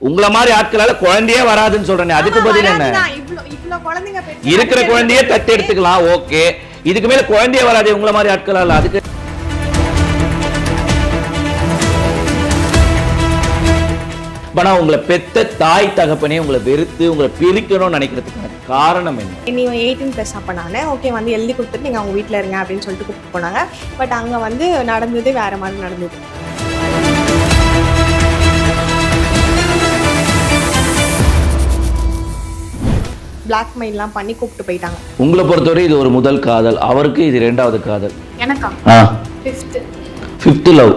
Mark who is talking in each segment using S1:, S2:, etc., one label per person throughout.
S1: உங்களை மாதிரி ஆட்களால குழந்தையே வராதுன்னு சொல்றேன். அதுக்கு பதில் என்ன? இருக்கிற குழந்தையே தத்து எடுத்துக்கலாம். ஓகே. இதுக்கு மேல குழந்தையே வராது உங்களை மாதிரி ஆட்களால. அதுக்கு ஆனா உங்களை பெத்த தாய் தகப்பனே உங்களை வெறுத்து உங்களை பிரிக்கணும்னு நினைக்கிறதுக்கான காரணம் என்ன?
S2: நீ எயிட்டீன் ப்ளஸ் அப்போ நான் ஓகே வந்து எழுதி கொடுத்துட்டு நீங்கள் அவங்க வீட்டில் இருங்க அப்படின்னு சொல்லிட்டு கூப்பிட்டு போனாங்க. பட் அங்கே வந்து நடந்தது வேற மாதிரி நடந்தது. பிளாக்மெயில்லாம் பண்ணி கூப்பிட்டு போயிட்டாங்க.
S1: உங்களை பொறுத்தவரை இது ஒரு முதல் காதல். அவருக்கு இது இரண்டாவது காதல்.
S3: எனக்கா?
S1: ஆ.
S3: ஃபிஃப்த்து
S1: ஃபிஃப்த் லவ்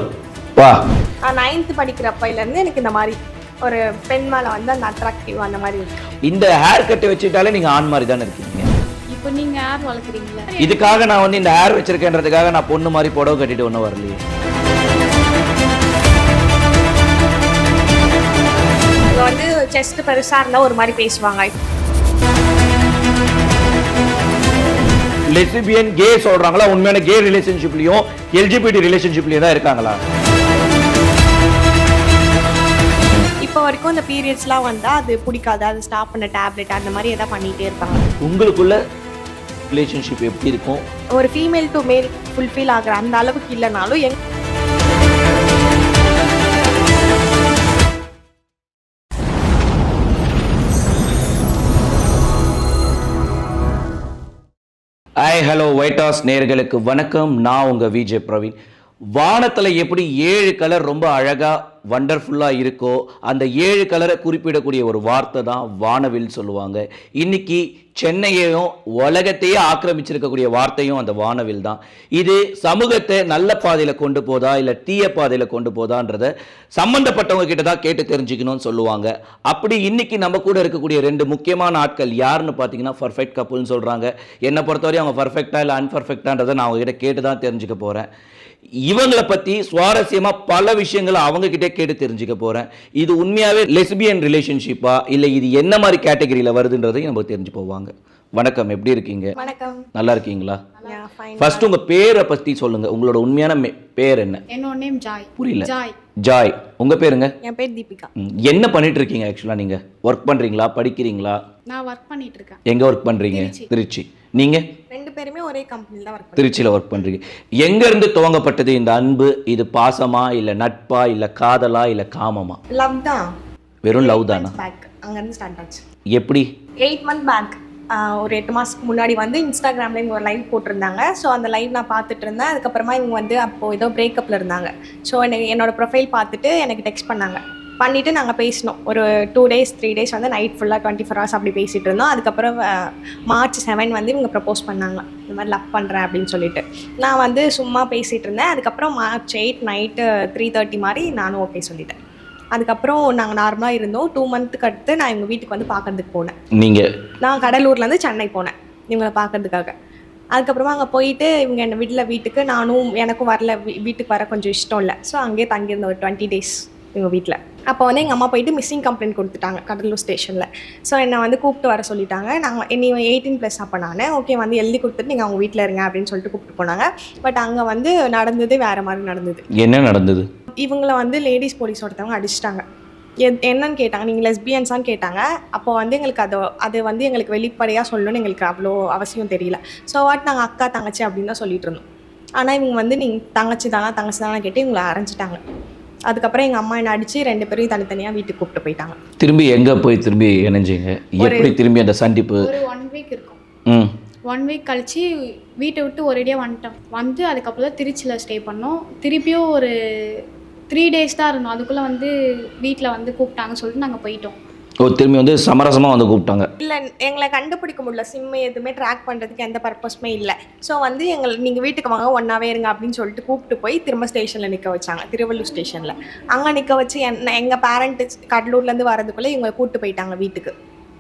S1: வா.
S2: நான் நைன்த்து படிக்கிறப்பையிலேருந்து எனக்கு இந்த மாதிரி ஒரு பெண் மேலே வந்து அந்த அட்ராக்டிவ் அந்த மாதிரி இருக்கு.
S1: இந்த ஹேர் கட்டை வச்சுட்டாலே நீங்க ஆண் மாதிரி தானே இருக்கீங்க.
S3: இப்போ நீங்க யார் வளர்க்குறீங்களா?
S1: இதுக்காக நான் வந்து இந்த ஹேர் வச்சிருக்கேன்றதுக்காக நான் பொண்ணு மாதிரி புடவை கட்டிட்டு ஒன்றும் வரலையே.
S2: வந்து செஸ்ட் பெருசாக இருந்தால் ஒரு மாதிரி பேசுவாங்க.
S1: லெசிபியன் கே சொல்றாங்களா? உண்மையான கே ரிலேஷன்ஷிப்லயும் எல்ஜிபிடி ரிலேஷன்ஷிப்லயும் தான் இருக்காங்களா?
S2: இப்போ வரைக்கும் இந்த பீரியட்ஸ்லாம் வந்தால் அது பிடிக்காது. அது ஸ்டாப் பண்ண டேப்லெட் அந்த மாதிரி எதாவது பண்ணிகிட்டே இருப்பாங்க.
S1: உங்களுக்குள்ள ரிலேஷன்ஷிப் எப்படி இருக்கும்?
S2: ஒரு ஃபீமேல் டு மேல் ஃபுல்ஃபில் ஆகுற அந்த அளவுக்கு இல்லைனாலும் எங்
S1: ஹாய் ஹலோ ஒயிட் நேர்களுக்கு வணக்கம். நான் உங்க விஜே பிரவீன் வானத்தில் எப்படி ஏழு கலர் ரொம்ப அழகா வண்டர்ஃபுல்லாக இருக்கோ அந்த ஏழு கலரை குறிப்பிடக்கூடிய ஒரு வார்த்தை தான் வானவில் சொல்லுவாங்க. இன்றைக்கி சென்னையையும் உலகத்தையே ஆக்கிரமிச்சிருக்கக்கூடிய வார்த்தையும் அந்த வானவில் தான். இது சமூகத்தை நல்ல பாதையில் கொண்டு போதா இல்லை தீய பாதையில் கொண்டு போதான்றத சம்மந்தப்பட்டவங்க கிட்ட தான் கேட்டு தெரிஞ்சுக்கணும்னு சொல்லுவாங்க. அப்படி இன்னைக்கு நம்ம கூட இருக்கக்கூடிய ரெண்டு முக்கியமான ஆட்கள் யாருன்னு பார்த்தீங்கன்னா பர்ஃபெக்ட் கப்புள்னு சொல்கிறாங்க என்னை பொறுத்தவரை அவங்க பர்ஃபெக்டாக இல்லை அன்பர்ஃபெக்டான்றதை நான் அவங்ககிட்ட கேட்டு தான் தெரிஞ்சுக்க போகிறேன் இவங்களை பற்றி சுவாரஸ்யமாக பல விஷயங்களை அவங்க கிட்டே தெரிஞ்சுக்க போகிறேன் இது உண்மையாகவே லெஸ்பியன் ரிலேஷன்ஷிப்பா இல்லை இது என்ன மாதிரி கேட்டகரியில் வருதுன்றதையும் நம்ம தெரிஞ்சு போவாங்க. வணக்கம் எப்படி இருக்கீங்க?
S2: வணக்கம்.
S1: நல்லா இருக்கீங்களா. ஃபர்ஸ்ட் உங்க பேரை பத்தி சொல்லுங்க. உங்களோட உண்மையான பேர் என்ன?
S3: என்னோட நேம் ஜாய்
S1: புரியல.
S3: ஜாய்
S1: ஜாய் உங்க பேருங்க?
S2: என் பேர் தீபிகா.
S1: என்ன பண்ணிட்டு இருக்கீங்க ஆக்சுவலா நீங்க? ஒர்க் பண்றீங்களா? படிக்கிறீங்களா?
S3: நான் ஒர்க் பண்ணிட்டு இருக்கேன்.
S1: எங்க ஒர்க் பண்றீங்க? திருச்சி. நீங்க?
S2: ரெண்டு பேருமே ஒரே கம்பெனியில் தான் ஒர்க்
S1: திருச்சியில ஒர்க் பண்றீங்க. எங்க இருந்து துவங்கப்பட்டது இந்த அன்பு? இது பாசமா இல்ல நட்பா இல்ல காதலா இல்ல காமமா?
S2: லவ் தான்
S1: வெறும் லவ் தானா?
S2: பேக் அங்கேருந்து ஸ்டார்ட் ஆச்சு.
S1: எப்படி?
S2: எயிட் மந்த் பேக் ஒரு எட்டு மாதத்துக்கு முன்னாடி வந்து இன்ஸ்டாகிராமில் இவங்க ஒரு லைவ் போட்டிருந்தாங்க. ஸோ அந்த லைவ் நான் பார்த்துட்டு இருந்தேன். அதுக்கப்புறமா இவங்க வந்து அப்போது ஏதோ பிரேக்கப்பில் இருந்தாங்க. ஸோ எனக்கு என்னோட ப்ரொஃபைல் பார்த்துட்டு எனக்கு டெக்ஸ்ட் பண்ணாங்க. பண்ணிவிட்டு நாங்கள் பேசினோம். ஒரு டூ டேஸ் த்ரீ டேஸ் வந்து நைட் ஃபுல்லாக டுவெண்ட்டி ஃபோர் ஹவர்ஸ் அப்படி பேசிகிட்டு இருந்தோம். அதுக்கப்புறம் மார்ச் செவன் வந்து இவங்க ப்ரப்போஸ் பண்ணாங்க. இந்த மாதிரி லவ் பண்ணுறேன் அப்படின்னு சொல்லிட்டு. நான் வந்து சும்மா பேசிகிட்டு இருந்தேன். அதுக்கப்புறம் March eight night three thirty மாதிரி நானும் ஓகே சொல்லிட்டேன். அதுக்கப்புறம் நாங்கள் நார்மலாக இருந்தோம். டூ மந்த்துக்கு அடுத்து நான் எங்கள் வீட்டுக்கு வந்து பார்க்கறதுக்கு போனேன்.
S1: நீங்க?
S2: நான் கடலூர்லேருந்து சென்னை போனேன் இவங்களை பார்க்கறதுக்காக அதுக்கப்புறமா அங்கே போயிட்டு இவங்க என்னை வீட்டில் வீட்டுக்கு நானும் எனக்கும் வரல வீ- வீட்டுக்கு வர கொஞ்சம் இஷ்டம் இல்லை. ஸோ அங்கேயே தங்கியிருந்தேன் ஒரு டுவெண்ட்டி டேஸ் இவங்க வீட்டில் அப்போ வந்து எங்கள் அம்மா போயிட்டு மிஸ்ஸிங் கம்ப்ளைண்ட் கொடுத்துட்டாங்க கடலூர் ஸ்டேஷனில் ஸோ என்னை வந்து கூப்பிட்டு வர சொல்லிட்டாங்க. நாங்கள் என்னை எயிட்டீன் ப்ளஸ் அப்போ நான் ஓகே வந்து எழுதி கொடுத்துட்டு நீங்கள் அவங்க வீட்டில் இருங்க அப்படின்னு சொல்லிட்டு கூப்பிட்டு போனாங்க. பட் அங்கே வந்து நடந்தது வேறு மாதிரி நடந்தது.
S1: என்ன நடந்தது?
S2: இவங்கள வந்து லேடிஸ் போலீஸ் ஒருத்தவங்க அடிச்சிட்டாங்க. எத் என்னன்னு கேட்டாங்க. நீங்கள் லெஸ்பியன்ஸான்னு கேட்டாங்க. அப்போ வந்து எங்களுக்கு அது அது வந்து எங்களுக்கு வெளிப்படையாக சொல்லணும்னு எங்களுக்கு அவ்வளோ அவசியம் தெரியல. ஸோ வாட் நாங்கள் அக்கா தங்கச்சி அப்படின்னு தான் சொல்லிட்டு இருந்தோம். ஆனால் இவங்க வந்து நீங்கள் தங்கச்சி தானா தங்கச்சி தானே கேட்டு இவங்களை அரைஞ்சிட்டாங்க. அதுக்கப்புறம் எங்கள் அம்மா என்ன அடித்து ரெண்டு பேரையும் தனித்தனியாக வீட்டுக்கு கூப்பிட்டு போயிட்டாங்க.
S1: திரும்பி எங்க போய் திரும்பி இணைஞ்சீங்க? எப்படி திரும்பி அந்த சந்திப்பு?
S3: ஒரு ஒன் வீக் இருக்கும்.
S1: ம்.
S3: ஒன் வீக் கழிச்சு வீட்டை விட்டு ஒரேடியாக வந்துட்டோம். வந்து அதுக்கப்புறம் தான் திருச்சியில் ஸ்டே பண்ணோம். திருப்பியும் ஒரு த்ரீ டேஸ் தான் இருந்தோம். அதுக்குள்ளே வந்து வீட்டில் வந்து கூப்பிட்டாங்க சொல்லிட்டு நாங்கள் போயிட்டோம்.
S1: திரும்பி வந்து சமரசமா வந்து கூப்பிட்டாங்க.
S2: இல்லை எங்களை கண்டுபிடிக்க முடியல. சிம்மு எதுவுமே ட்ராக் பண்ணுறதுக்கு எந்த பர்பஸுமே இல்லை. ஸோ வந்து எங்களை நீங்கள் வீட்டுக்கு வாங்க ஒன்றாவே இருங்க அப்படின்னு சொல்லிட்டு கூப்பிட்டு போய் திரும்ப ஸ்டேஷனில் நிற்க வச்சாங்க. திருவள்ளூர் ஸ்டேஷனில் அங்கே நிற்க வச்சு என்ன எங்கள் பேரண்ட்டு கடலூர்லேருந்து வரதுக்குள்ளே இவங்க கூப்பிட்டு போயிட்டாங்க வீட்டுக்கு.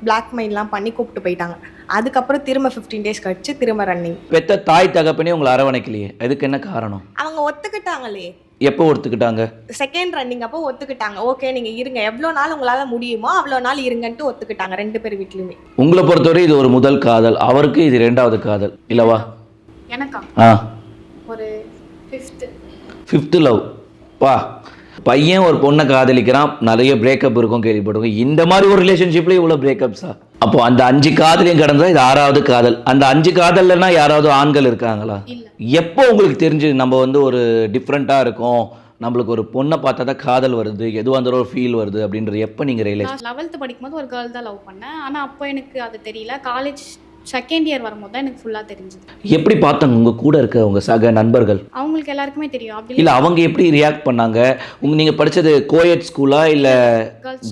S2: பிளாக்மெயில்லாம் பண்ணி கூப்பிட்டு போயிட்டாங்க. அதுக்கப்புறம் திரும்ப ஃபிஃப்டீன் டேஸ் கழிச்சு திரும்ப ரன்னிங்
S1: பெத்த தாய் தகப்பனே உங்களை அரவணைக்கலையே. அதுக்கு என்ன காரணம்?
S2: அவங்க ஒத்துக்கிட்டாங்களே.
S1: எப்போ ஒத்துக்கிட்டாங்க?
S2: செகண்ட் ரன்னிங் அப்போ ஒத்துக்கிட்டாங்க. ஓகே நீங்கள் இருங்க. எவ்வளோ நாள் உங்களால் முடியுமோ அவ்வளோ நாள் இருங்கன்ட்டு ஒத்துக்கிட்டாங்க ரெண்டு பேர் வீட்லேயுமே.
S1: உங்களை பொறுத்தவரை இது ஒரு முதல் காதல். அவருக்கு இது இரண்டாவது காதல். இல்லவா
S3: எனக்கா?
S1: ஆ.
S3: ஒரு ஃபிஃப்த்து
S1: ஃபிஃப்த்து லவ் வா. பையன் ஒரு பொண்ணை காதலிக்கிறான். நிறைய பிரேக்கப் இருக்கும் கேள்விப்படுவோம் இந்த மாதிரி ஒரு ரிலேஷன்ஷிப்ல இவ்வளோ பிரேக்கப்ஸா அப்போ அந்த அஞ்சு காதலையும் கடந்தா இது ஆறாவது காதல். அந்த அஞ்சு காதல்லனா யாராவது ஆண்கள் இருக்காங்களா. எப்போ உங்களுக்கு தெரிஞ்சு நம்ம வந்து ஒரு டிஃப்ரெண்ட்டாக இருக்கோம்? நம்மளுக்கு ஒரு பொண்ணை பார்த்தா தான் காதல் வருது எதுவாக இருந்தாலும் ஒரு ஃபீல் வருது அப்படின்றது எப்போ நீங்கள் ரியலைஸ்
S3: லெவல்த்து படிக்கும்போது ஒரு கேர்ள் தான் லவ் பண்ணேன். ஆனால் அப்போ எனக்கு அது தெரியல. காலேஜ் செகண்ட் இயர் வரும்போது தான் எனக்கு ஃபுல்லாக தெரிஞ்சுது.
S1: எப்படி பார்த்தாங்க உங்கள் கூட இருக்க உங்கள் சக நண்பர்கள்?
S3: அவங்களுக்கு எல்லாருக்குமே தெரியும். அப்படி
S1: இல்லை அவங்க எப்படி ரியாக்ட் பண்ணாங்க? உங்க நீங்கள் படிச்சது கோயட் ஸ்கூலா இல்லை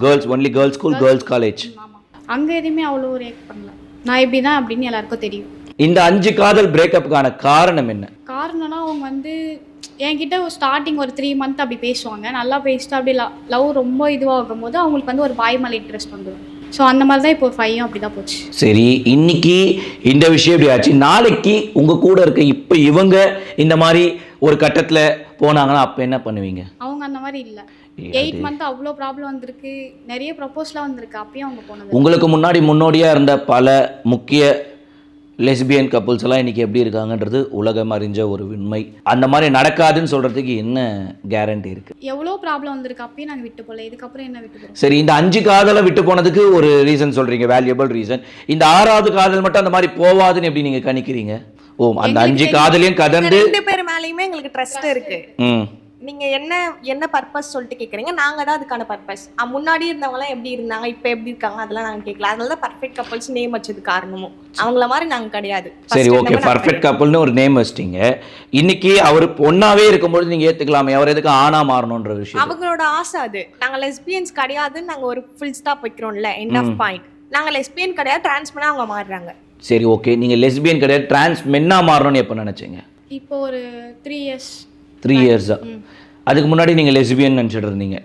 S3: girls
S1: only girls school girls college
S3: அங்கே எதுவுமே அவ்வளோ ரியாக்ட் பண்ணல. நான் இப்படி தான் அப்படின்னு எல்லாருக்கும் தெரியும்.
S1: இந்த அஞ்சு காதல் பிரேக்கப்புக்கான காரணம் என்ன?
S3: காரணம்னா அவங்க வந்து என்கிட்ட ஸ்டார்டிங் ஒரு த்ரீ மந்த் அப்படி பேசுவாங்க. நல்லா பேசிட்டு அப்படி லவ் ரொம்ப இதுவாகும் போது அவங்களுக்கு வந்து ஒரு பாய் மேலே இன்ட்ரெஸ்ட் வந்துடும் ஸோ அந்த மாதிரி தான் இப்போ ஃபையும் அப்படி தான் போச்சு.
S1: சரி இன்னைக்கு இந்த விஷயம் இப்படி ஆச்சு. நாளைக்கு உங்க கூட இருக்க இப்போ இவங்க இந்த மாதிரி ஒரு கட்டத்துல போனாங்கன்னா அப்ப என்ன பண்ணுவீங்க?
S3: அவங்க அந்த மாதிரி இல்லை. எயிட் மந்த் அவ்வளோ ப்ராப்ளம் வந்திருக்கு. நிறைய ப்ரப்போஸ்லாம் வந்திருக்கு. அப்பயும் அவங்க போனது
S1: உங்களுக்கு முன்னாடி முன்னோடியா இருந்த பல முக்கிய லெஸ்பியன் கப்புள்ஸ் எல்லாம் இன்னைக்கு எப்படி இருக்காங்கன்றது உலகம் அறிஞ்ச ஒரு உண்மை அந்த மாதிரி நடக்காதுன்னு சொல்றதுக்கு என்ன கேரண்டி இருக்கு?
S3: எவ்வளோ ப்ராப்ளம் வந்திருக்கு. அப்பயும் நாங்கள் விட்டு போகல. இதுக்கப்புறம் என்ன விட்டு
S1: சரி இந்த அஞ்சு காதலை விட்டு போனதுக்கு ஒரு ரீசன் சொல்றீங்க வேல்யூபிள் ரீசன் இந்த ஆறாவது காதல் மட்டும் அந்த மாதிரி போவாதுன்னு எப்படி நீங்க கணிக்கிறீங்க? ஓ அந்த அஞ்சு காதலையும் கடந்து
S2: ரெண்டு பேர் மேலேயுமே எங்களுக்கு ட்ரஸ்ட் இருக்கு.
S1: ம்.
S2: நீங்க என்ன என்ன பர்பஸ் சொல்லிட்டு கேக்குறீங்க? நாங்க தான் அதுக்கான பர்பஸ் முன்னாடி இருந்தவங்க எல்லாம் எப்படி இருந்தாங்க இப்போ எப்படி இருக்காங்க அதெல்லாம் நாங்க கேட்கல அதனால தான் பர்ஃபெக்ட் கப்பல்ஸ் நேம் வச்சது காரணமும். அவங்கள மாதிரி நாங்க கிடையாது.
S1: சரி ஓகே பர்ஃபெக்ட் கப்பல்னு ஒரு நேம் வச்சிட்டீங்க. இன்னைக்கு அவர் பொண்ணாவே இருக்கும்பொழுது நீங்க ஏத்துக்கலாமே. அவர் எதுக்கு ஆணா மாறணுன்ற விஷயம்.
S2: அவங்களோட ஆசை அது. நாங்க லெஸ்பியன்ஸ் கிடையாதுன்னு நாங்க ஒரு ஃபுல் ஸ்டாப் வைக்கிறோம்ல. எண்ட் ஆஃப் பாயிண்ட் நாங்க லெஸ்பியன் கிடையாது டிரான்ஸ் பண்ணா அவங்க மாறுறாங்க.
S1: சரி ஓகே நீங்க லெஸ்பியன் கிடையாது டிரான்ஸ் மென்னா மாறணும்னு எப்போ நினைச்சீங்க?
S3: இப்போ ஒரு த்ரீ இயர்ஸ்
S1: த்ரீ இயர்ஸா
S3: ம்.
S1: அதுக்கு முன்னாடி நீங்க லெஸ்பியன் நினச்சிட்டு இருந்தீங்க.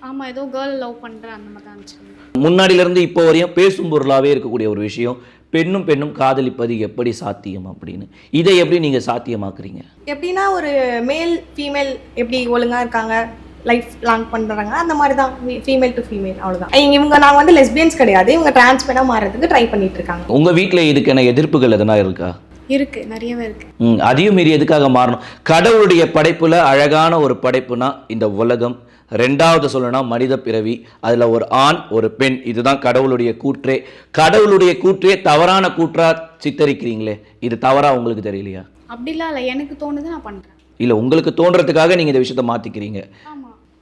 S3: ஆமாம் ஏதோ கேர்ள் லவ் பண்ணுறேன் அந்த மாதிரி தான்
S1: இருந்து இப்போ வரையும் பேசும் பொருளாவே இருக்கக்கூடிய ஒரு விஷயம் பெண்ணும் பெண்ணும் காதலிப்பது எப்படி சாத்தியம் அப்படின்னு. இதை எப்படி நீங்க சாத்தியமாக்குறீங்க?
S2: எப்படின்னா ஒரு மேல் ஃபீமேல் எப்படி ஒழுங்கா இருக்காங்க லைஃப் லாங் பண்றாங்க அந்த மாதிரி தான். ஃபீமேல் டு ஃபீமேல் அவ்வளவுதான். இங்க- இவங்க நாங்க வந்து லெஸ்பியன்ஸ் கிடையாது. இவங்க டிரான்ஸ் பண்ணா மாறதுக்கு ட்ரை பண்ணிட்டு இருக்காங்க.
S1: உங்க வீட்ல இதுக்கான எதிர்ப்புகள் எதனா இருக்கா?
S3: இருக்கு நிறையவே இருக்கு.
S1: ம் அதையும் மீறி எதுக்காக மாறணும்? கடவுளுடைய படைப்புல அழகான ஒரு படைப்புனா இந்த உலகம். ரெண்டாவது சொல்லணும்னா மனித பிறவி. அதுல ஒரு ஆண் ஒரு பெண். இதுதான் கடவுளுடைய கூற்றே. கடவுளுடைய கூற்றே தவறான கூற்றா சித்தரிக்கிறீங்களே? இது தவறா உங்களுக்கு தெரியலையா?
S3: அப்படிலாம் இல்லை எனக்கு தோணுது நான் பண்ணுறேன்
S1: இல்ல உங்களுக்கு தோன்றதுக்காக நீங்க இந்த விஷயத்த மாத்திக்கிறீங்க.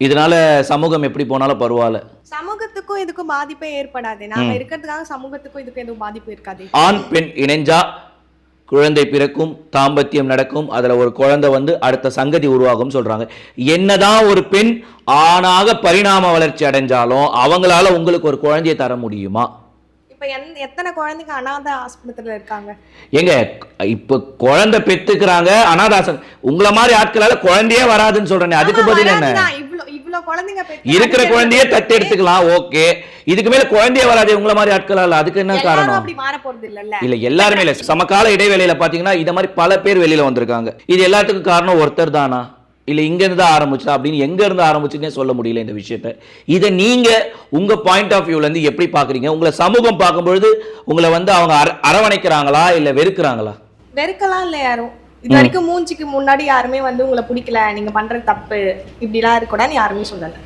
S1: இதனால சமூகம் எப்படி போனாலும் பரவாயில்ல.
S2: சமூகத்துக்கும் இதுக்கும் பாதிப்பே ஏற்படாது. நாம இருக்கிறதுக்காக சமூகத்துக்கும் இதுக்கும் எதுவும் பாதிப்பு இருக்காது.
S1: ஆண் பெண் இணைஞ்சா குழந்தை பிறக்கும் தாம்பத்தியம் நடக்கும் அதுல ஒரு குழந்தை வந்து அடுத்த சங்கதி உருவாகும் சொல்றாங்க. என்னதான் ஒரு பெண் ஆணாக பரிணாம வளர்ச்சி அடைஞ்சாலும் அவங்களால உங்களுக்கு ஒரு குழந்தையை தர முடியுமா?
S2: இப்ப எத்தனை குழந்தைங்க அனாதை ஆஸ்பத்திரியில இருக்காங்க?
S1: ஏங்க இப்ப குழந்தை பெத்துக்கிறாங்க அனாதாசன் உங்கள மாதிரி ஆட்களால குழந்தையே வராதுன்னு சொல்றேன் அதுக்கு பதில் என்ன? இருக்கிற குழந்தையே தத்து எடுத்துக்கலாம் ஓகே. இதுக்கு மேல குழந்தையே வராது உங்கள மாதிரி ஆட்களால அதுக்கு என்ன காரணம்? இல்ல எல்லாருமே இல்ல. சமகால இடைவேளையில பாத்தீங்கன்னா இந்த மாதிரி பல பேர் வெளியில வந்திருக்காங்க. இது எல்லாத்துக்கும் காரணம் ஒருத்தர் தானா? இல்ல இங்க இருந்து தான் ஆரம்பிச்சா அப்படின்னு எங்க இருந்து ஆரம்பிச்சுன்னே சொல்ல முடியல இந்த விஷயத்த. இதை நீங்க உங்க பாயிண்ட் ஆஃப் வியூல இருந்து எப்படி பாக்குறீங்க? உங்களை சமூகம் பார்க்கும்பொழுது உங்களை வந்து அவங்க அர- அரவணைக்கிறாங்களா இல்ல வெறுக்கிறாங்களா?
S2: வெறுக்கலாம் இல்ல யாரும். இது வரைக்கும் மூஞ்சிக்கு முன்னாடி யாருமே வந்து உங்களை பிடிக்கல நீங்க பண்ற தப்பு இப்படிலாம் இருக்கக்கூடாதுன்னு யாருமே சொல்லல.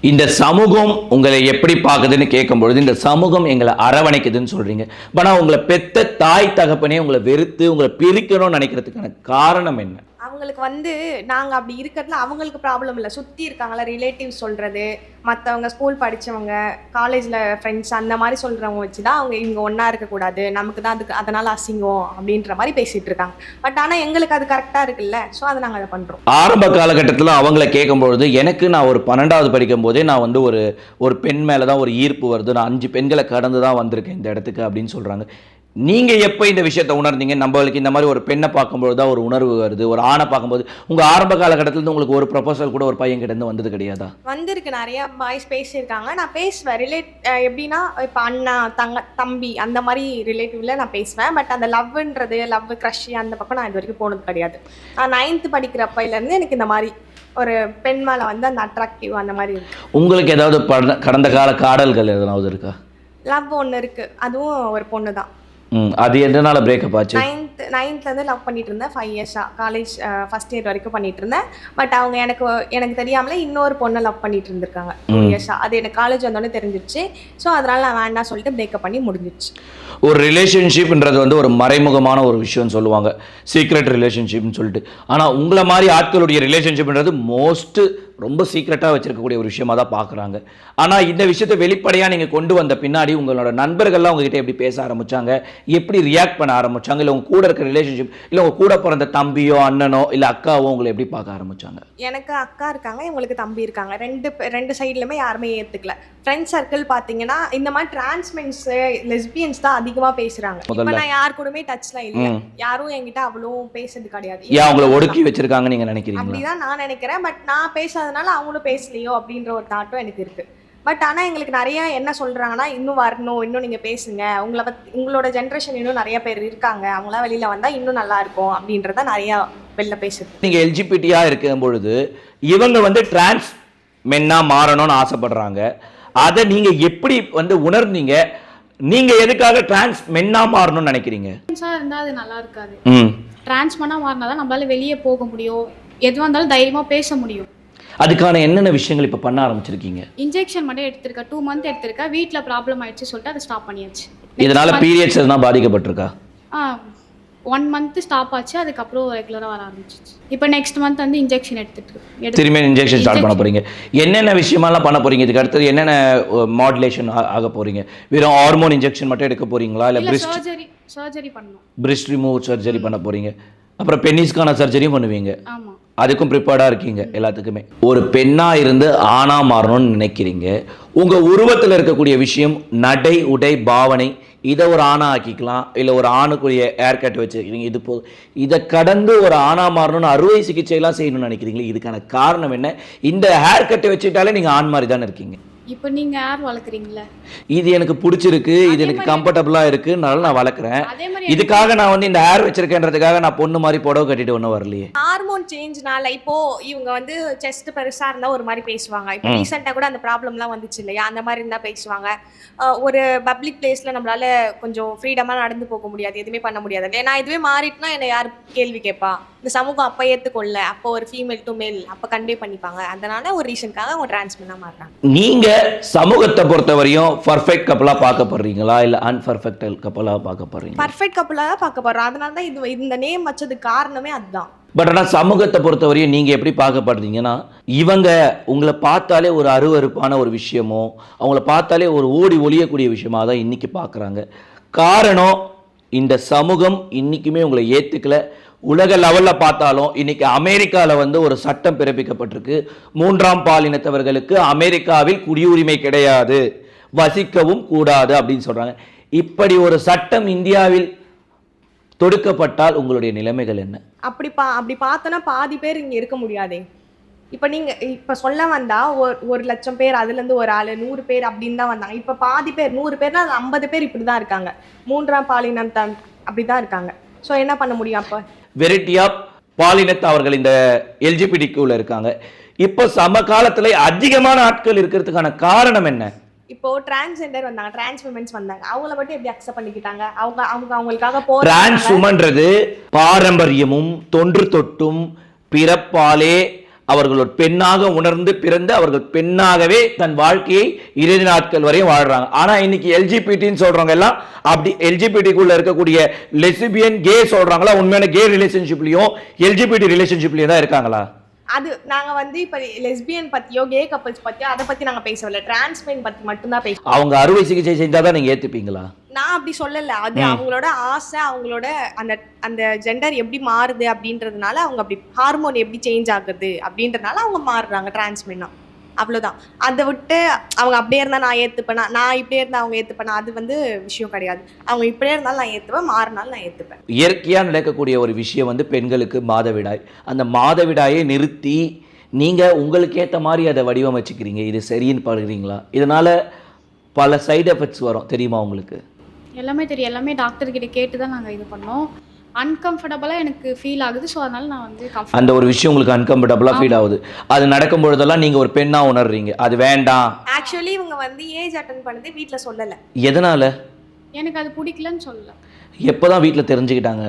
S1: இந்த சமூகம் உங்களை எப்படி பார்க்குதுன்னு கேட்கும்பொழுது இந்த சமூகம் எங்களை அரவணைக்குதுன்னு சொல்றீங்க. ஆனா உங்களை பெத்த தாய் தகப்பனே உங்களை வெறுத்து உங்களை பிரிக்கணும்னு நினைக்கிறதுக்கான காரணம் என்ன?
S2: அவங்களுக்கு வந்து நாங்கள் அப்படி இருக்கிறதுல அவங்களுக்கு ப்ராப்ளம் இல்லை. சுற்றி இருக்காங்களா ரிலேட்டிவ் சொல்கிறது மற்றவங்க ஸ்கூல் படிச்சவங்க காலேஜில் ஃப்ரெண்ட்ஸ் அந்த மாதிரி சொல்கிறவங்க வச்சு தான் அவங்க இவங்க ஒன்றா இருக்கக்கூடாது. நமக்கு தான் அதுக்கு அதனால் அசிங்கம் அப்படின்ற மாதிரி பேசிகிட்டு இருக்காங்க. பட் ஆனால் எங்களுக்கு அது கரெக்டாக இருக்குல்ல. ஸோ அதை நாங்கள் அதை பண்ணுறோம்
S1: ஆரம்ப காலகட்டத்தில் அவங்கள கேட்கும்பொழுது எனக்கு நான் ஒரு பன்னெண்டாவது படிக்கும் போதே நான் வந்து ஒரு ஒரு பெண் மேலே தான் ஒரு ஈர்ப்பு வருது. நான் அஞ்சு பெண்களை கடந்து தான் வந்திருக்கேன் இந்த இடத்துக்கு அப்படின்னு சொல்கிறாங்க நீங்கள் எப்போ இந்த விஷயத்தை உணர்ந்தீங்க? நம்மளுக்கு இந்த மாதிரி ஒரு பெண்ணை பார்க்கும்போது தான் ஒரு உணர்வு வருது ஒரு ஆணை பார்க்கும்போது. உங்கள் ஆரம்ப காலகட்டத்துல இருந்து உங்களுக்கு ஒரு ப்ரொபோசல் கூட ஒரு பையன் கிட்ட இருந்து வந்தது கிடையாதா?
S2: வந்திருக்கு. நிறைய பாய்ஸ் பேசியிருக்காங்க. நான் பேசுவேன். ரிலேட் எப்படின்னா இப்போ அண்ணா தங்க தம்பி அந்த மாதிரி ரிலேட்டிவ்ல நான் பேசுவேன். பட் அந்த லவ்ன்றது லவ் க்ரஷ் அந்த பக்கம் நான் இது வரைக்கும் போனது கிடையாது. நான் நைன்த்து படிக்கிறப்பையிலேருந்து எனக்கு இந்த மாதிரி ஒரு பெண் மேலே வந்து அந்த அட்ராக்டிவ் அந்த மாதிரி இருக்கு.
S1: உங்களுக்கு ஏதாவது கடந்த கால காடல்கள் எதனாவது இருக்கா?
S2: லவ் ஒன்று இருக்கு. அதுவும் ஒரு பொண்ணு தான்
S1: அது எதனால பிரேக்கப் ஆச்சு?
S2: நைன்த் நைன்த்லேருந்து லவ் பண்ணிட்டு இருந்தேன் ஃபைவ் இயர்ஸாக காலேஜ் ஃபஸ்ட் இயர் வரைக்கும் பண்ணிட்டு இருந்தேன் பட் அவங்க எனக்கு எனக்கு தெரியாமலே இன்னொரு பொண்ணை லவ் பண்ணிட்டு இருந்திருக்காங்க டூ இயர்ஸாக அது எனக்கு காலேஜ் வந்தோடனே தெரிஞ்சிருச்சு. ஸோ அதனால நான் வேண்டாம் சொல்லிட்டு பிரேக்கப் பண்ணி முடிஞ்சிருச்சு.
S1: ஒரு ரிலேஷன்ஷிப்ன்றது வந்து ஒரு மறைமுகமான ஒரு விஷயம்னு சொல்லுவாங்க. சீக்ரெட் ரிலேஷன்ஷிப்னு சொல்லிட்டு. ஆனால் உங்களை மாதிரி ஆட்களுடைய ரிலேஷன்ஷிப்ன்றது மோஸ்ட்டு ரொம்ப சீக்ரெட்டாக வச்சிருக்கக்கூடிய ஒரு விஷயமா தான் பார்க்குறாங்க. ஆனால் இந்த விஷயத்தை வெளிப்படையாக நீங்கள் கொண்டு வந்த பின்னாடி உங்களோட நண்பர்கள்லாம் உங்ககிட்ட எப்படி பேச ஆரம்பிச்சாங்க? எப்படி ரியாக்ட் பண்ண ஆரம்பிச்சாங்க? இல்லை உங்க கூட இருக்கிற ரிலேஷன்ஷிப் இல்லை உங்க கூட பிறந்த தம்பியோ அண்ணனோ இல்லை அக்காவோ உங்களை எப்படி பார்க்க ஆரம்பிச்சாங்க?
S2: எனக்கு அக்கா இருக்காங்க இவங்களுக்கு தம்பி இருக்காங்க. ரெண்டு ரெண்டு சைட்லையுமே யாருமே ஏற்றுக்கல ஃப்ரெண்ட் சர்க்கிள் பார்த்தீங்கன்னா இந்த மாதிரி டிரான்ஸ்மென்ட்ஸு லெஸ்பியன்ஸ் தான் அதிகமாக பேசுகிறாங்க இப்போ
S1: முதல்ல.
S2: நான் யார் கூடமே டச்சில் இல்லை. யாரும் என்கிட்ட அவ்வளோ பேசுறது கிடையாது.
S1: ஏன் அவங்கள ஒடுக்கி வச்சிருக்காங்க நீங்க நினைக்கிறீங்களா?
S2: அப்படிதான் நான் நினைக்கிறேன். பட் நான் பேசாதனால அவங்களும் பேசலையோ அப்படின்ற ஒரு தாட்டும் எனக்கு இருக்கு. பட் ஆனால் எங்களுக்கு நிறைய என்ன சொல்றாங்கன்னா இன்னும் வரணும் இன்னும் நீங்க பேசுங்க. உங்களை பத்தி உங்களோட ஜென்ரேஷன் இன்னும் நிறைய பேர் இருக்காங்க. அவங்களாம் வெளியில வந்தா இன்னும் நல்லா இருக்கும். அப்படின்றத நிறைய வெளில பேசுது.
S1: நீங்க எல்ஜிபிடியா இருக்கும் பொழுது இவங்க வந்து டிரான்ஸ் மென்னா மாறணும்னு ஆசைப்படுறாங்க. அதை நீங்க எப்படி வந்து உணர்ந்தீங்க? நீங்க எதுக்காக டிரான்ஸ் மென்னா மாறணும்னு நினைக்கிறீங்க?
S3: ட்ரான்ஸாக இருந்தால் அது நல்லா இருக்காது.
S1: ம்.
S3: டிரான்ஸ்மனாக மாறினா தான் நம்மளால வெளியே போக முடியும். எதுவாக இருந்தாலும் தைரியமாக பேச முடியும்.
S1: அதுக்கான என்னென்ன விஷயங்கள் இப்ப பண்ண ஆரம்பிச்சிருக்கீங்க?
S3: இன்ஜெக்ஷன் மட்டும் எடுத்திருக்கேன் டூ மந்த் எடுத்திருக்கேன் வீட்டில் ப்ராப்ளம் ஆயிடுச்சு சொல்லிட்டு அதை ஸ்டாப் பண்ணியாச்சு.
S1: இதனால பீரியட்ஸ் எதுனா பாதிக்கப்பட்டிருக்கா?
S3: ஒன் மந்த்து ஸ்டாப் ஆச்சு அதுக்கப்புறம் ரெகுலராக வர ஆரம்பிச்சிச்சு இப்போ நெக்ஸ்ட் மந்த் வந்து இன்ஜெக்ஷன் எடுத்துட்டு எடுத்து
S1: திரும்பி இன்ஜெக்ஷன் ஸ்டார்ட் பண்ண போறீங்க? என்னென்ன விஷயமெல்லாம் பண்ண போறீங்க? இதுக்கு அடுத்தது என்னென்ன மாடுலேஷன் ஆக போறீங்க? வெறும் ஹார்மோன் இன்ஜெக்ஷன் மட்டும் எடுக்க போறீங்களா? இல்ல
S3: இல்லை
S1: பிரிஸ்ட்
S3: சர்ஜரி சர்ஜரி பண்ணணும்
S1: பிரிஸ்ட் ரிமூவ் சர்ஜரி பண்ண போறீங்க. அப்புறம் பென்னிஸ்க்கான சர்ஜரியும் பண்ணுவீங்க.
S3: ஆமாம்
S1: அதுக்கும் ப்ரிப்பேர்டாக இருக்கீங்க எல்லாத்துக்குமே. ஒரு பெண்ணாக இருந்து ஆணாக மாறணும்னு நினைக்கிறீங்க உங்கள் உருவத்தில் இருக்கக்கூடிய விஷயம் நடை உடை பாவனை இதை ஒரு ஆணா ஆக்கிக்கலாம் இல்லை ஒரு ஆணுக்குரிய ஏர் கட் வச்சுருக்கீங்க இது போ இதை கடந்து ஒரு ஆணாக மாறணும்னு அறுவை சிகிச்சையெல்லாம் செய்யணும்னு நினைக்கிறீங்களே இதுக்கான காரணம் என்ன? இந்த ஹேர் கட்டை வச்சுக்கிட்டாலே நீங்கள் ஆண் மாதிரி தானே இருக்கீங்க.
S3: இப்போ நீங்கள் ஏர் வளர்க்குறீங்களே?
S1: இது எனக்கு பிடிச்சிருக்கு இது எனக்கு கம்ஃபர்டபுளாக இருக்குனால நான் வளர்க்குறேன்.
S3: அதே மாதிரி
S1: இதுக்காக நான் வந்து இந்த ஹேர் வச்சிருக்கேன்றதுக்காக நான் பொண்ணு மாதிரி புடவை கட்டிட்டு ஒன்றும் வரலையே.
S2: ஹார்மோன் சேஞ்ச்னால இப்போ இவங்க வந்து செஸ்ட் பெருசா இருந்தா ஒரு மாதிரி பேசுவாங்க. இப்போ ரீசெண்டா கூட அந்த ப்ராப்ளம்லாம் வந்துச்சு இல்லையா? அந்த மாதிரி இருந்தா பேசுவாங்க. அஹ் ஒரு பப்ளிக் பிளேஸ்ல நம்மளால கொஞ்சம் ஃப்ரீடமா நடந்து போக முடியாது எதுவுமே பண்ண முடியாது. நான் இதுவே மாறிட்டுனா என்னை யார் கேள்வி கேட்பா? இந்த சமூகம் அப்ப ஏத்துக்கொள்ள அப்போ ஒரு ஃபீமேல் டு மேல் அப்ப கன்வே பண்ணிப்பாங்க. அதனால ஒரு ரீசனுக்காக அவங்க டிரான்ஸ்மெண்டா மாறுறாங்க.
S1: நீங்க சமூகத்தை பொறுத்தவரையும் பர்ஃபெக்ட் கப்பலா பார்க்கப்படுறீங்களா? இல்ல அன்பர்ஃபெக்ட் கப்பலா பார்க்கப்படுறீங்களா?
S2: பர்ஃபெக்ட் கப்பலா தான் பார்க்க அதனால தான் இது இந்த நேம் வச்சதுக்கு காரணமே அதுதான்.
S1: பட் ஆனால் சமூகத்தை பொறுத்தவரையும் நீங்கள் எப்படி பார்க்கப்படுறீங்கன்னா இவங்க உங்களை பார்த்தாலே ஒரு அருவருப்பான ஒரு விஷயமோ அவங்கள பார்த்தாலே ஒரு ஓடி ஒளியக்கூடிய விஷயமா தான் இன்னைக்கு பார்க்குறாங்க. காரணம் இந்த சமூகம் இன்றைக்குமே உங்களை ஏற்றுக்கல உலக லெவலில் பார்த்தாலும் இன்னைக்கு அமெரிக்காவில் வந்து ஒரு சட்டம் பிறப்பிக்கப்பட்டிருக்கு. மூன்றாம் பாலினத்தவர்களுக்கு அமெரிக்காவில் குடியுரிமை கிடையாது. வசிக்கவும் கூடாது அப்படின்னு சொல்கிறாங்க இப்படி ஒரு சட்டம் இந்தியாவில் தொடுக்கப்பட்டால் உங்களுடைய நிலைமைகள் என்ன?
S2: அப்படி பா அப்படி பார்த்தோன்னா பாதி பேர் இங்கே இருக்க முடியாதே. இப்போ நீங்கள் இப்போ சொல்ல வந்தா ஒரு ஒரு லட்சம் பேர் அதுலேருந்து ஒரு ஆள் நூறு பேர் அப்படின்னு தான் வந்தாங்க. இப்போ பாதி பேர் நூறு பேர்னா அது ஐம்பது பேர் இப்படி தான் இருக்காங்க. மூன்றாம் பாலினம் தான் அப்படி தான் இருக்காங்க. ஸோ என்ன பண்ண முடியும் அப்போ?
S1: வெரைட்டி ஆஃப் பாலினத் அவர்கள் இந்த எல்ஜிபிடிக்குள்ள இருக்காங்க. இப்போ சம காலத்துல அதிகமான ஆட்கள் இருக்கிறதுக்கான காரணம் என்ன?
S2: இப்போ டிரான்ஸ்ஜெண்டர் வந்தாங்க டிரான்ஸ் விமன்ஸ் வந்தாங்க. அவங்கள மட்டும் எப்படி அக்செப்ட் பண்ணிக்கிட்டாங்க? அவங்க அவங்க அவங்களுக்காக போற
S1: டிரான்ஸ் உமன்றது பாரம்பரியமும் தொன்று தொட்டும் பிறப்பாலே அவர்கள் ஒரு பெண்ணாக உணர்ந்து பிறந்து அவர்கள் பெண்ணாகவே தன் வாழ்க்கையை இறுதி நாட்கள் வரையும் வாழ்றாங்க. ஆனா இன்னைக்கு எல்ஜிபிடின்னு சொல்றவங்க எல்லாம் அப்படி எல்ஜிபிடிக்குள்ள இருக்கக்கூடிய லெசிபியன் கே சொல்றாங்களா? உண்மையான கே ரிலேஷன்ஷிப்லயும் எல்ஜிபிடி ரிலேஷன்ஷிப்லயும் தான் இருக்காங்களா?
S2: அது நாங்க வந்து இப்போ லெஸ்பியன் பத்தியோ கே கப்பல்ஸ் பத்தியோ அதை பத்தி நாங்க பேசவில்லை. டிரான்ஸ்மென் பத்தி மட்டும்தான் பேசுவோம்.
S1: அவங்க அறுவை சிகிச்சை செஞ்சாதான் நீங்க ஏத்துப்பீங்களா?
S2: நான் அப்படி சொல்லல. அது அவங்களோட ஆசை அவங்களோட அந்த அந்த ஜெண்டர் எப்படி மாறுது அப்படின்றதுனால அவங்க அப்படி ஹார்மோன் எப்படி சேஞ்ச் ஆகுது அப்படின்றதுனால அவங்க மாறுறாங்க டிரான்ஸ்மென்னா அவ்வளவுதான். அதை விட்டு அவங்க அப்படியே இருந்தா நான் ஏத்துப்பேனா? நான் இப்படியே இருந்தா அவங்க ஏத்துப்பேனா? அது வந்து விஷயம் கிடையாது. அவங்க இப்படியே இருந்தாலும் நான் ஏத்துப்பேன் மாறினாலும் நான் ஏத்துப்பேன்.
S1: இயற்கையாக நடக்கக்கூடிய ஒரு விஷயம் வந்து பெண்களுக்கு மாதவிடாய். அந்த மாதவிடாயை நிறுத்தி நீங்கள் உங்களுக்கு ஏற்ற மாதிரி அதை வடிவமைச்சுக்கிறீங்க. இது சரின்னு பாடுகிறீங்களா இதனால் பல சைடு எஃபெக்ட்ஸ் வரும். தெரியுமா உங்களுக்கு?
S3: எல்லாமே தெரியும். எல்லாமே டாக்டர் கிட்ட கேட்டு தான் நாங்கள் இது பண்ணோம். அன்கம்ஃபர்டபுளாக எனக்கு ஃபீல் ஆகுது. ஸோ அதனால நான் வந்து
S1: அந்த ஒரு விஷயம் உங்களுக்கு அன்கம்ஃபர்டபுளாக ஃபீல் ஆகுது. அது நடக்கும் பொழுதெல்லாம் நீங்கள் ஒரு பெண்ணாக உணர்றீங்க. அது வேண்டாம்.
S2: ஆக்சுவலி இவங்க வந்து ஏஜ் அட்டன் பண்ணது வீட்ல சொல்லல.
S1: எதனால்?
S3: எனக்கு அது பிடிக்கலன்னு சொல்லல.
S1: எப்போ தான் வீட்டில் தெரிஞ்சுக்கிட்டாங்க?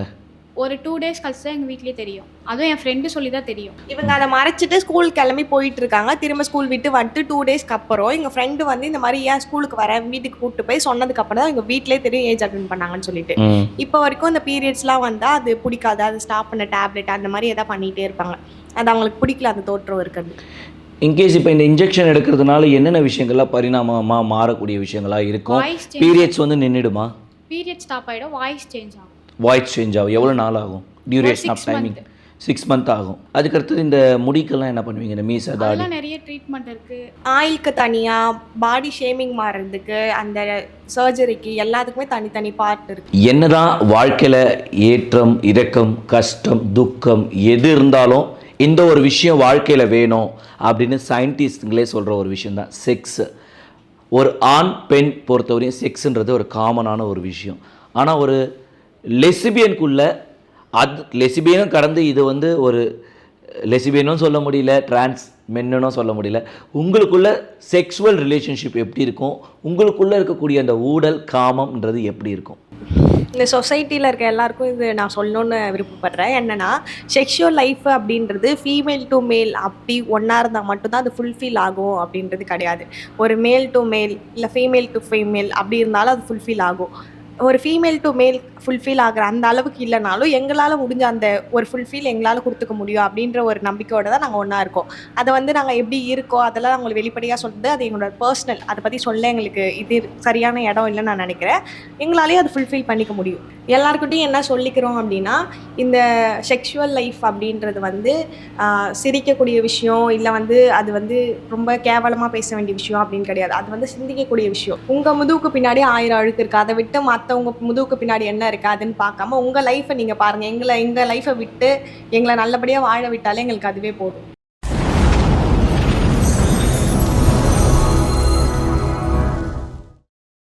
S3: ஒரு டூ டேஸ் கழிச்சு தான் எங்கள் வீட்லேயே தெரியும். அதுவும் என் ஃப்ரெண்டு சொல்லி தான் தெரியும்.
S2: இவங்க அதை மறைச்சிட்டு ஸ்கூல் கிளம்பி போயிட்டு இருக்காங்க திரும்ப ஸ்கூல் விட்டு வந்துட்டு டூ டேஸ்க்கு அப்புறம் எங்கள் ஃப்ரெண்டு வந்து இந்த மாதிரி ஏன் ஸ்கூலுக்கு வர வீட்டுக்கு கூப்பிட்டு போய் சொன்னதுக்கு அப்புறம் தான் எங்கள் வீட்டிலே தெரியும் ஏஜ் அட்டன் பண்ணாங்கன்னு சொல்லிட்டு. இப்போ வரைக்கும் அந்த பீரியட்ஸ்லாம் வந்தால் அது பிடிக்காது. அது ஸ்டாப் பண்ண டேப்லெட் அந்த மாதிரி எதாவது பண்ணிகிட்டே இருப்பாங்க. அது அவங்களுக்கு பிடிக்கல அந்த தோற்றம் இருக்கிறது.
S1: இன்கேஸ் இப்போ இந்த இன்ஜெக்ஷன் எடுக்கிறதுனால என்னென்ன விஷயங்கள்லாம் பரிணாமமாக மாறக்கூடிய விஷயங்களா இருக்கும்? பீரியட்ஸ் வந்து நின்றுடுமா
S3: பீரியட் ஸ்டாப் ஆகிடும் வாய்ஸ் சேஞ்ச் ஆகும்.
S1: வாய்ஸ் சேஞ்ச் ஆகும். எவ்வளோ நாள் ஆகும் duration of timing six month ஆகும். அதுக்கடுத்தது இந்த முடிக்கெல்லாம் என்ன பண்ணுவீங்க? இந்த மீச தாடி?
S3: நிறைய ட்ரீட்மெண்ட் இருக்குது
S2: ஆயிலுக்கு தனியாக பாடி ஷேமிங் மாறுறதுக்கு அந்த சர்ஜரிக்கு எல்லாத்துக்குமே தனித்தனி பார்ட் இருக்கு.
S1: என்னதான் வாழ்க்கையில் ஏற்றம் இரக்கம் கஷ்டம் துக்கம் எது இருந்தாலும் இந்த ஒரு விஷயம் வாழ்க்கையில் வேணும் அப்படின்னு சயின்டிஸ்ட்டுங்களே சொல்கிற ஒரு விஷயம் தான் செக்ஸ் ஒரு ஆண் பெண் பொறுத்தவரையும் செக்ஸுன்றது ஒரு காமனான ஒரு விஷயம். ஆனால் ஒரு லெசிபியனுக்குள்ள அது லெசிபியனும் கடந்து இது வந்து ஒரு லெசிபியனும் சொல்ல முடியல டிரான்ஸ் மென்னும் சொல்ல முடியல. உங்களுக்குள்ள செக்ஸுவல் ரிலேஷன்ஷிப் எப்படி இருக்கும்? உங்களுக்குள்ள இருக்கக்கூடிய அந்த ஊடல் காமம்ன்றது எப்படி இருக்கும்?
S2: இந்த சொசைட்டியில் இருக்க எல்லாருக்கும் இது நான் சொல்லணும்னு விருப்பப்படுறேன். என்னென்னா செக்ஷுவல் லைஃப் அப்படின்றது ஃபீமேல் டு மேல் அப்படி ஒன்றா இருந்தால் மட்டும்தான் அது ஃபுல்ஃபில் ஆகும் அப்படின்றது கிடையாது. ஒரு மேல் டு மேல் இல்லை ஃபீமேல் டு ஃபீமேல் அப்படி இருந்தாலும் அது ஃபுல்ஃபில் ஆகும். ஒரு ஃபீமேல் டு மேல் ஃபுல்ஃபில் ஆகிற அந்த அளவுக்கு இல்லைனாலும் எங்களால் முடிஞ்ச அந்த ஒரு ஃபுல்ஃபில் எங்களால் கொடுத்துக்க முடியும் அப்படின்ற ஒரு நம்பிக்கையோட தான் நாங்கள் ஒன்றா இருக்கோம். அதை வந்து நாங்கள் எப்படி இருக்கோம் அதெல்லாம் உங்களுக்கு வெளிப்படையாக சொல்லுது அது எங்களோட பர்சனல் அதை பற்றி சொல்ல எங்களுக்கு இது சரியான இடம் இல்லைன்னு நான் நினைக்கிறேன். எங்களாலேயே அது ஃபுல்ஃபில் பண்ணிக்க முடியும். எல்லாருக்கிட்டையும் என்ன சொல்லிக்கிறோம் அப்படின்னா இந்த செக்ஷுவல் லைஃப் அப்படின்றது வந்து சிரிக்கக்கூடிய விஷயம் இல்லை வந்து அது வந்து ரொம்ப கேவலமாக பேச வேண்டிய விஷயம் அப்படின்னு கிடையாது. அது வந்து சிந்திக்கக்கூடிய விஷயம். உங்கள் முதுவுக்கு பின்னாடி ஆயிரம் அழுக்கு இருக்குது அதை விட்டு மற்றவங்க முதுகுக்கு பின்னாடி என்ன இருக்குது அதுன்னு பார்க்காம உங்கள் லைஃப்பை நீங்கள் பாருங்கள் எங்களை எங்கள் லைஃப்பை விட்டு எங்களை நல்லபடியாக வாழ விட்டாலே எங்களுக்கு அதுவே போதும்.